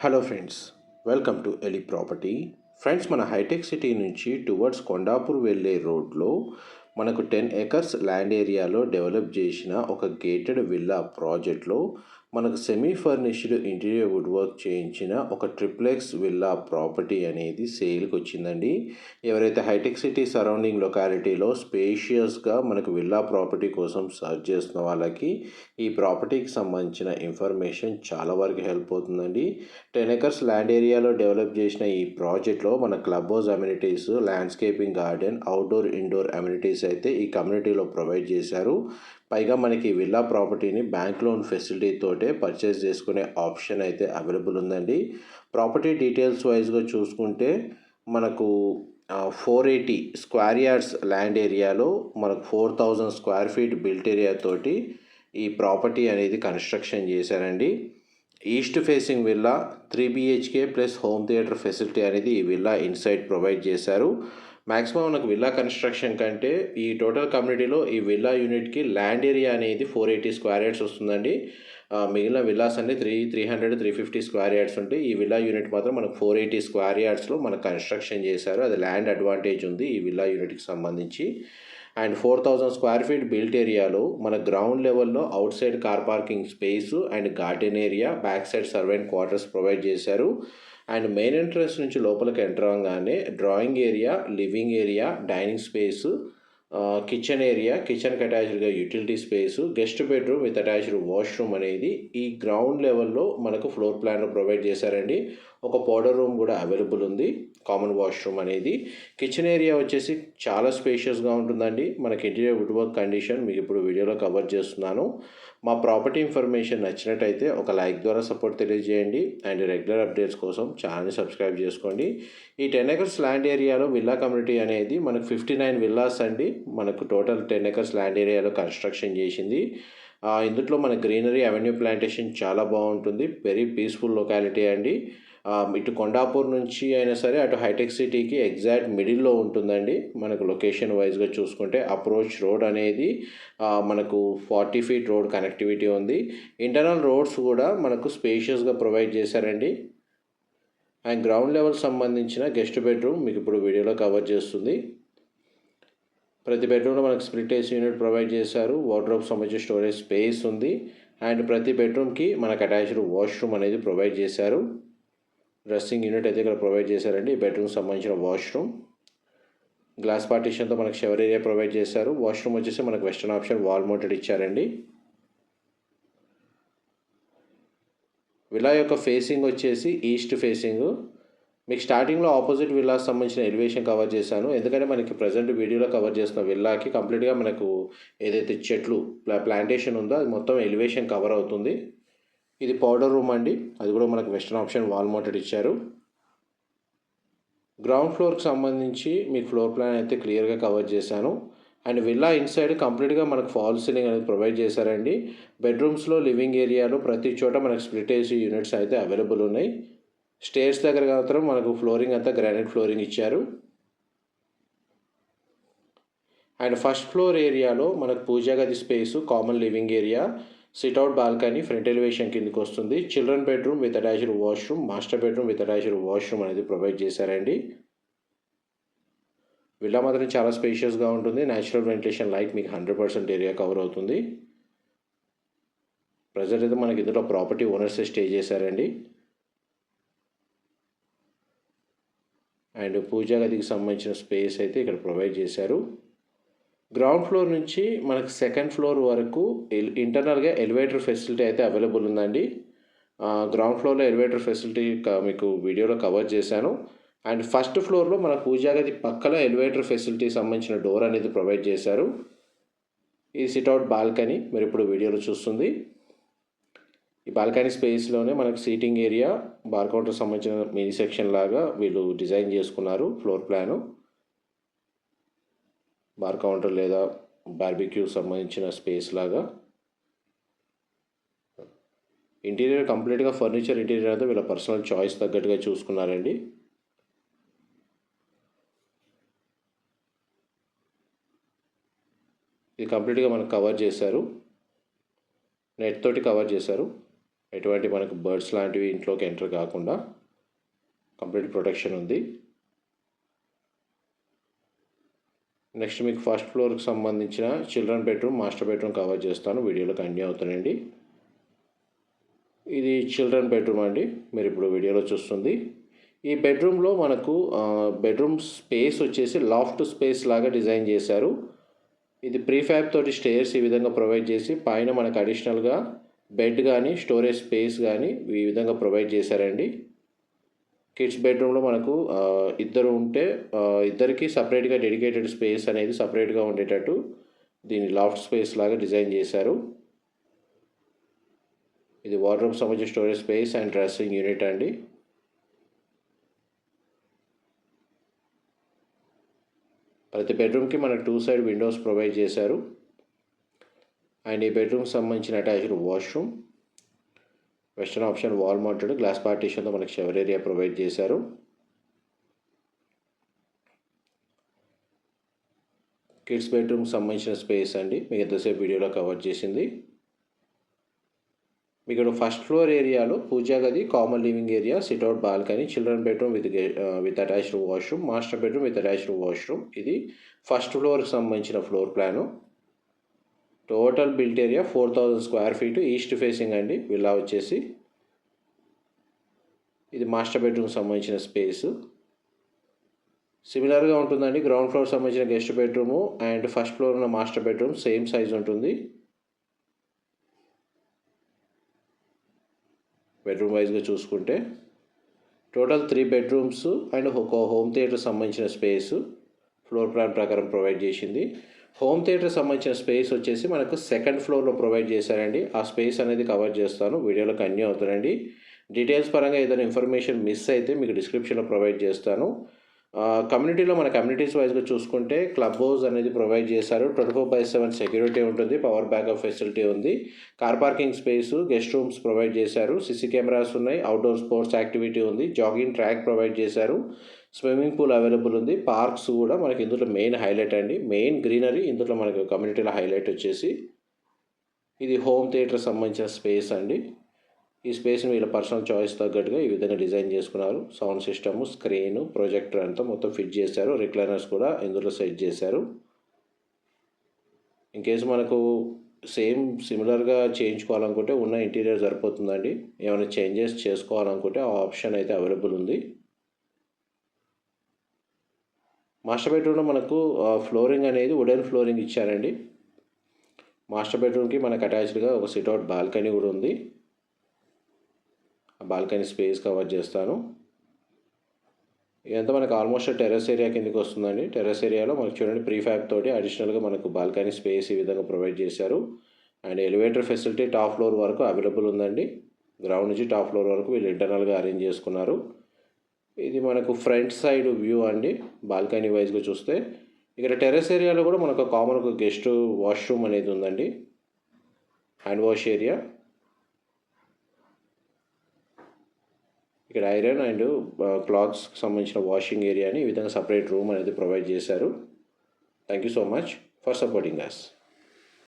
Hello friends welcome to ఎలి property friends మన hitech city నుంచి టువర్డ్స్ కొండాపూర్ వెళ్ళే రోడ్లో మనకు టెన్ ఎకర్స్ ల్యాండ్ ఏరియాలో డెవలప్ చేసిన ఒక గేటెడ్ విల్లా ప్రాజెక్ట్లో మనకు semi furnished interior wood work చేయించిన ఒక ట్రిప్లెక్స్ విల్లా ప్రాపర్టీ అనేది సేల్కి వచ్చిందండి. ఎవరైతే హైటెక్ సిటీ సరౌండింగ్ లొకాలిటీలో స్పేషియస్గా మనకు విల్లా ప్రాపర్టీ కోసం సర్చ్ చేస్తున్న వాళ్ళకి ఈ ప్రాపర్టీకి సంబంధించిన ఇన్ఫర్మేషన్ చాలా వరకు హెల్ప్ అవుతుందండి. టెన్ ఎకర్స్ ల్యాండ్ ఏరియాలో డెవలప్ చేసిన ఈ ప్రాజెక్ట్లో మన club house amenities landscaping garden outdoor indoor amenities అయితే ఈ కమ్యూనిటీలో ప్రొవైడ్ చేశారు. పైగా మనకి విల్లా ప్రాపర్టీని బ్యాంక్ లోన్ ఫెసిలిటీ తోటే పర్చేస్ చేసుకునే ఆప్షన్ అయితే అవైలబుల్ ఉందండి. ప్రాపర్టీ డీటెయిల్స్ వైజ్గా చూసుకుంటే మనకు four eighty square yards land ఏరియాలో మనకు four thousand square feet built area తోటి ఈ ప్రాపర్టీ అనేది కన్స్ట్రక్షన్ చేశారండి. East facing villa three B H K plus home theatre facility అనేది ఈ విల్లా ఇన్సైడ్ ప్రొవైడ్ చేశారు. మ్యాక్సిమం మనకు విల్లా కన్స్ట్రక్షన్ కంటే ఈ టోటల్ కమ్యూనిటీలో ఈ విల్లా యూనిట్కి ల్యాండ్ ఏరియా అనేది ఫోర్ ఎయిటీ స్క్వేర్ యార్డ్స్ వస్తుందండి. మిగిలిన విల్లాస్ అన్ని three three hundred three fifty square yards ఉంటాయి. ఈ విల్లా యూనిట్ మాత్రం మనకు ఫోర్ ఎయిటీ స్క్వేర్ యార్డ్స్లో మనకు కన్స్ట్రక్షన్ చేశారు. అది ల్యాండ్ అడ్వాంటేజ్ ఉంది ఈ విల్లా యూనిట్కి సంబంధించి. And four thousand square feet built ఏరియాలో మన గ్రౌండ్ లెవెల్లో outside car parking space and garden area back side servant quarters provide చేశారు. అండ్ మెయిన్ ఎంట్రన్స్ నుంచి లోపలికి ఎంటర్ అవ్వగానే drawing area living area dining space kitchen area కిచెన్కి అటాచ్డ్గా utility space guest bedroom with attached washroom అనేది ఈ ground లెవెల్లో మనకు floor plan provide చేశారండి. ఒక పౌడర్ రూమ్ కూడా అవైలబుల్ ఉంది. కామన్ వాష్రూమ్ అనేది. కిచెన్ ఏరియా వచ్చేసి చాలా స్పేషియస్గా ఉంటుందండి. మనకి ఇంటీరియర్ వుడ్ వర్క్ కండిషన్ మీకు ఇప్పుడు వీడియోలో కవర్ చేస్తున్నాను. మా ప్రాపర్టీ ఇన్ఫర్మేషన్ నచ్చినట్టయితే ఒక లైక్ ద్వారా సపోర్ట్ తెలియజేయండి. అండ్ రెగ్యులర్ అప్డేట్స్ కోసం ఛానల్ని సబ్స్క్రైబ్ చేసుకోండి. ఈ టెన్ ఎకర్స్ ల్యాండ్ ఏరియాలో విల్లా కమ్యూనిటీ అనేది మనకు ఫిఫ్టీ నైన్ విల్లాస్ అండి. మనకు టోటల్ టెన్ ఎకర్స్ ల్యాండ్ ఏరియాలో కన్స్ట్రక్షన్ చేసింది. ఇందులో మన గ్రీనరీ అవెన్యూ ప్లాంటేషన్ చాలా బాగుంటుంది. వెరీ పీస్ఫుల్ లొకాలిటీ అండి. ఇటు కొండాపూర్ నుంచి అయినా సరే అటు హైటెక్ సిటీకి ఎగ్జాక్ట్ మిడిల్లో ఉంటుందండి. మనకు లొకేషన్ వైజ్గా చూసుకుంటే అప్రోచ్ రోడ్ అనేది మనకు ఫార్టీ ఫీట్ రోడ్ కనెక్టివిటీ ఉంది. ఇంటర్నల్ రోడ్స్ కూడా మనకు స్పేషియస్గా ప్రొవైడ్ చేశారండి. అండ్ గ్రౌండ్ లెవెల్ సంబంధించిన గెస్ట్ బెడ్రూమ్ మీకు ఇప్పుడు వీడియోలో కవర్ చేస్తుంది. ప్రతి బెడ్రూమ్లో మనకు స్ప్లిట్ ఏసీ యూనిట్ ప్రొవైడ్ చేశారు. వార్డ్రోబ్ సంబంధించిన స్టోరేజ్ స్పేస్ ఉంది. అండ్ ప్రతి బెడ్రూమ్కి మనకు అటాచ్డ్ వాష్రూమ్ అనేది ప్రొవైడ్ చేశారు. డ్రెస్సింగ్ యూనిట్ అయితే ఇక్కడ ప్రొవైడ్ చేశారండి. బెడ్రూమ్ సంబంధించిన వాష్రూమ్. గ్లాస్ పార్టీషన్తో మనకు షవర్ ఏరియా ప్రొవైడ్ చేశారు. వాష్రూమ్ వచ్చేసి మనకు వెస్టర్న్ ఆప్షన్ వాల్ మౌంటెడ్ ఇచ్చారండి. విలా యొక్క ఫేసింగ్ వచ్చేసి ఈస్ట్ ఫేసింగ్. మీకు స్టార్టింగ్లో ఆపోజిట్ విల్లాస్ సంబంధించిన ఎలివేషన్ కవర్ చేశాను. ఎందుకంటే మనకి ప్రజెంట్ వీడియోలో కవర్ చేసిన విల్లాకి కంప్లీట్గా మనకు ఏదైతే చెట్లు ప్లాంటేషన్ ఉందో అది మొత్తం ఎలివేషన్ కవర్ అవుతుంది. ఇది పౌడర్ రూమ్ అండి. అది కూడా మనకు వెస్టర్న్ ఆప్షన్ వాల్ మౌంటెడ్ ఇచ్చారు. గ్రౌండ్ ఫ్లోర్కి సంబంధించి మీకు ఫ్లోర్ ప్లాన్ అయితే క్లియర్గా కవర్ చేశాను. అండ్ విల్లా ఇన్సైడ్ కంప్లీట్గా మనకు ఫాల్ సీలింగ్ అనేది ప్రొవైడ్ చేశారండి. బెడ్రూమ్స్లో లివింగ్ ఏరియాలో ప్రతి చోట మనకు స్ప్లిట్ ఏసీ యూనిట్స్ అయితే అవైలబుల్ ఉన్నాయి. స్టేర్స్ దగ్గర మాత్రం మనకు ఫ్లోరింగ్ అంతా గ్రానైట్ ఫ్లోరింగ్ ఇచ్చారు. అండ్ ఫస్ట్ ఫ్లోర్ ఏరియాలో మనకు పూజా గది space common living area. Sit out balcony front elevation కిందకి వస్తుంది. Children bedroom with attached washroom master bedroom with attached washroom అనేది ప్రొవైడ్ చేశారండి. విల్లా మాత్రం చాలా స్పేషియస్గా ఉంటుంది. న్యాచురల్ వెంటిలేషన్ లైట్ మీకు హండ్రెడ్ పర్సెంట్ ఏరియా కవర్ అవుతుంది. ప్రజెంట్ అయితే మనకి ఇందులో ప్రాపర్టీ ఓనర్స్ స్టే చేశారండి. అండ్ పూజా గదికి సంబంధించిన స్పేస్ అయితే ఇక్కడ ప్రొవైడ్ చేశారు. గ్రౌండ్ ఫ్లోర్ నుంచి మనకు సెకండ్ ఫ్లోర్ వరకు ఇంటర్నల్గా ఎలివేటర్ ఫెసిలిటీ అయితే అవైలబుల్ ఉందండి. గ్రౌండ్ ఫ్లోర్లో ఎలివేటర్ ఫెసిలిటీ మీకు వీడియోలో కవర్ చేశాను. అండ్ ఫస్ట్ ఫ్లోర్లో మన పూజా గది పక్కన ఎలివేటర్ ఫెసిలిటీ సంబంధించిన డోర్ అనేది ప్రొవైడ్ చేశారు. ఇది సిట్అవుట్ బాల్కనీ మీరు ఇప్పుడు వీడియోలో చూస్తుంది. ఈ బాల్కనీ స్పేస్లోనే మనకు సీటింగ్ ఏరియా బార్ కౌంటర్ సంబంధించిన మినీ సెక్షన్ లాగా వీళ్ళు డిజైన్ చేసుకున్నారు ఫ్లోర్ ప్లాను బార్ కౌంటర్ లేదా బార్బిక్యూ సంబంధించిన స్పేస్ లాగా. ఇంటీరియర్ కంప్లీట్గా ఫర్నిచర్ ఇంటీరియర్ అంతా వీళ్ళ పర్సనల్ చాయిస్ తగ్గట్టుగా చూసుకున్నారండి. ఇది కంప్లీట్గా మనకు కవర్ చేశారు. నెట్ తోటి కవర్ చేశారు. ఎటువంటి మనకు బర్డ్స్ లాంటివి ఇంట్లోకి ఎంటర్ కాకుండా. కంప్లీట్ ప్రొటెక్షన్ ఉంది. నెక్స్ట్ మీకు ఫస్ట్ ఫ్లోర్కి సంబంధించిన children bedroom master bedroom cover చేస్తాను. వీడియోలో కంటిన్యూ అవుతానండి ఇది చిల్డ్రన్ బెడ్రూమ్ అండి. మీరు ఇప్పుడు వీడియోలో చూస్తుంది. ఈ బెడ్రూమ్లో మనకు బెడ్రూమ్ స్పేస్ వచ్చేసి లాఫ్ట్ స్పేస్ లాగా డిజైన్ చేశారు. ఇది ప్రీఫ్యాబ్ తోటి స్టేర్స్ ఈ విధంగా ప్రొవైడ్ చేసి పైన మనకు అడిషనల్గా బెడ్ కానీ స్టోరేజ్ స్పేస్ కానీ ఈ విధంగా ప్రొవైడ్ చేశారండి. కిడ్స్ బెడ్రూమ్లో మనకు ఇద్దరు ఉంటే ఇద్దరికి సపరేట్గా డెడికేటెడ్ స్పేస్ అనేది సపరేట్గా ఉండేటట్టు దీన్ని లాఫ్ట్ స్పేస్ లాగా డిజైన్ చేశారు. ఇది వార్డ్రోబ్ సంబంధించిన storage space and dressing unit అండి. ప్రతి బెడ్రూమ్కి మనకు టూ సైడ్ విండోస్ ప్రొవైడ్ చేశారు. అండ్ ఈ బెడ్రూమ్కి సంబంధించిన attached washroom western option wall mounted glass పార్టీషన్తో మనకి షవర్ ఏరియా ప్రొవైడ్ చేశారు. కిడ్స్ బెడ్రూమ్కి సంబంధించిన స్పేస్ అండి. మీకు ఎంతసేపు వీడియోలో కవర్ చేసింది. మీకు ఇక్కడ ఫస్ట్ ఫ్లోర్ ఏరియాలో పూజా గది common living area sit out balcony children bedroom with with attached washroom master bedroom with attached washroom ఇది ఫస్ట్ ఫ్లోర్కి సంబంధించిన floor plan total built area four thousand square feet east facing అండి. Villa వచ్చేసి ఇది master బెడ్రూమ్కి సంబంధించిన space. సిమిలర్గా ఉంటుందండి. గ్రౌండ్ ఫ్లోర్ సంబంధించిన guest bedroom and first floor ఉన్న మాస్టర్ బెడ్రూమ్ సేమ్ సైజ్ ఉంటుంది. బెడ్రూమ్ వైజ్గా చూసుకుంటే టోటల్ త్రీ బెడ్రూమ్స్ అండ్ ఒక హోమ్ థియేటర్ సంబంధించిన స్పేస్ ఫ్లోర్ ప్లాన్ ప్రకారం ప్రొవైడ్ చేసింది. హోమ్ థియేటర్ సంబంధించిన స్పేస్ వచ్చేసి మనకు సెకండ్ ఫ్లోర్లో ప్రొవైడ్ చేశారండి. ఆ స్పేస్ అనేది కవర్ చేస్తాను. వీడియోలో కన్యూ అవుతానండి డీటెయిల్స్ పరంగా ఏదైనా ఇన్ఫర్మేషన్ మిస్ అయితే మీకు డిస్క్రిప్షన్లో ప్రొవైడ్ చేస్తాను. కమ్యూనిటీలో మన కమ్యూనిటీస్ వైజ్గా చూసుకుంటే క్లబ్ హౌస్ అనేది ప్రొవైడ్ చేశారు. Twenty four by seven security ఉంటుంది. పవర్ బ్యాకప్ ఫెసిలిటీ ఉంది. Car parking space guest rooms provide చేశారు. సీసీ కెమెరాస్ ఉన్నాయి. అవుట్డోర్ స్పోర్ట్స్ యాక్టివిటీ ఉంది. జాగింగ్ ట్రాక్ ప్రొవైడ్ చేశారు. స్విమ్మింగ్ పూల్ అవైలబుల్ ఉంది. పార్క్స్ కూడా మనకి ఇందులో మెయిన్ హైలైట్ అండి. మెయిన్ గ్రీనరీ ఇందులో మనకి కమ్యూనిటీలో హైలైట్ వచ్చేసి ఇది హోమ్ థియేటర్ సంబంధించిన స్పేస్ అండి. ఈ స్పేస్ని వీళ్ళ పర్సనల్ చాయిస్ తగ్గట్టుగా ఈ విధంగా డిజైన్ చేసుకున్నారు. సౌండ్ సిస్టము స్క్రీన్ ప్రొజెక్టర్ అంతా మొత్తం ఫిట్ చేశారు. రిక్లైనర్స్ కూడా ఇందులో సెట్ చేశారు. ఇన్ కేసు మనకు సేమ్ సిమిలర్గా చేయించుకోవాలనుకుంటే ఉన్న ఇంటీరియర్ సరిపోతుందండి. ఏమైనా చేంజెస్ చేసుకోవాలనుకుంటే ఆ ఆప్షన్ అయితే అవైలబుల్ ఉంది. మాస్టర్ బెడ్రూమ్లో మనకు ఫ్లోరింగ్ అనేది వుడెన్ ఫ్లోరింగ్ ఇచ్చారండి. మాస్టర్ బెడ్రూమ్కి మనకు అటాచ్డ్గా ఒక సిట్అవుట్ బాల్కనీ కూడా ఉంది. బాల్కనీ స్పేస్ కవర్ చేస్తాను. ఇదంతా మనకు ఆల్మోస్ట్ టెర్రస్ ఏరియా కిందకి వస్తుందండి. టెర్రస్ ఏరియాలో మనకు చూడండి ప్రీ ఫ్యాబ్ తోటి అడిషనల్గా మనకు బాల్కనీ స్పేస్ ఈ విధంగా ప్రొవైడ్ చేశారు. And elevator facility top floor వరకు అవైలబుల్ ఉందండి. గ్రౌండ్ నుంచి టాప్ ఫ్లోర్ వరకు వీళ్ళు ఇంటర్నల్గా అరేంజ్ చేసుకున్నారు. ఇది మనకు ఫ్రంట్ సైడ్ వ్యూ అండి బాల్కనీ వైజ్గా చూస్తే. ఇక్కడ టెర్రస్ ఏరియాలో కూడా మనకు కామన్ ఒక గెస్ట్ వాష్రూమ్ అనేది ఉందండి. Hand wash area. ఇక్కడ ఐరన్ అండ్ క్లాత్స్కి సంబంధించిన వాషింగ్ ఏరియాని ఈ విధంగా సపరేట్ రూమ్ అనేది ప్రొవైడ్ చేశారు. Thank you so much for supporting us